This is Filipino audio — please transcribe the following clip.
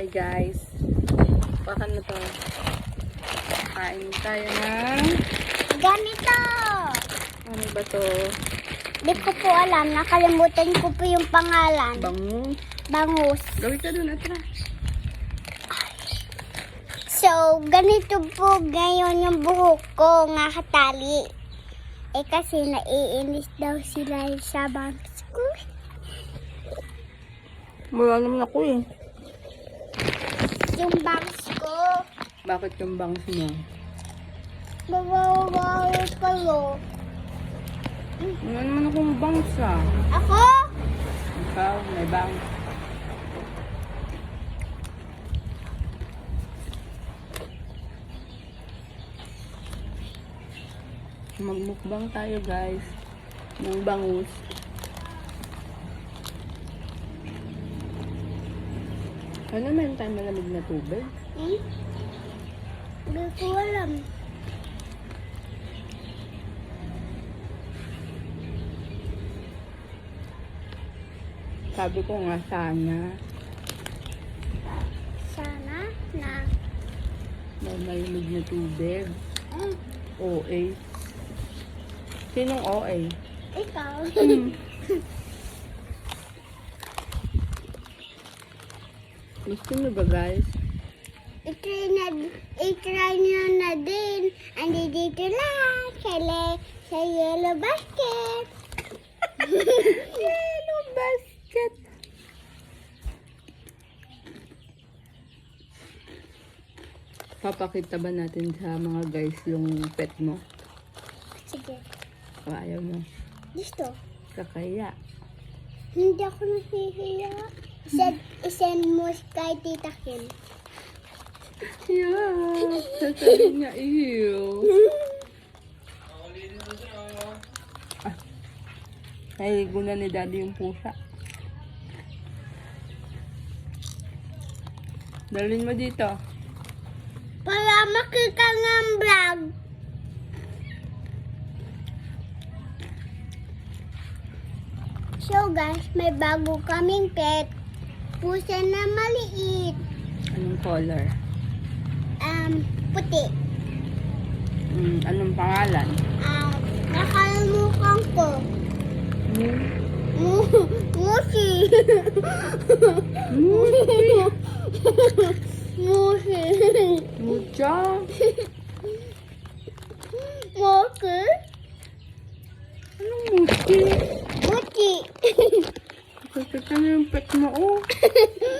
Hi guys. Baka na to. Kain tayo ng... Ganito! Ano ba to? Di ko po alam. Nakalimutan ko po yung pangalan. Bangus. Bangus. Gawin ka doon, Atra. So, ganito po ngayon yung buhok ko nakatali. Eh kasi naiinis daw sila sa bangs ko. Wala naman ako eh. Yung bangs ko. Bakit yung bangus mo? Bawawawa kayo. Wala naman akong bangus ah. Ako? Ikaw, may bangus. Magmukbang tayo guys. Ng bangus. Ano meron tayong malamig na tubig? Hmm? Hindi ko alam. Sabi ko nga sana Sana na. may malamig na tubig. Hmm, OA. Sinong OA? ikaw. Gusto nyo ba guys? I-try na, i-try nyo na din. Andi dito lang. Sa, le- sa yellow basket. Yellow basket. Papakita ba natin sa mga guys yung pet mo? Sige. O ayaw mo? Gusto. Kakaya. Hindi ako nahihiya. Send, isend mo kay Tita Kim. Yeah. Sasabihin niya, ew. Ah. Nahiligo na ni daddy yung pusa. Dalhin mo dito. Para makita ng vlog. So guys, may bago kaming pet. Pusa na maliit. Anong color? Um, puti. Mm, anong pangalan? Um, nakalimutan ko. Mu Musi. Musi. Musi. Mucha. Musi. Anong musi? Musi. Kasi ka na yung pet mo, oh.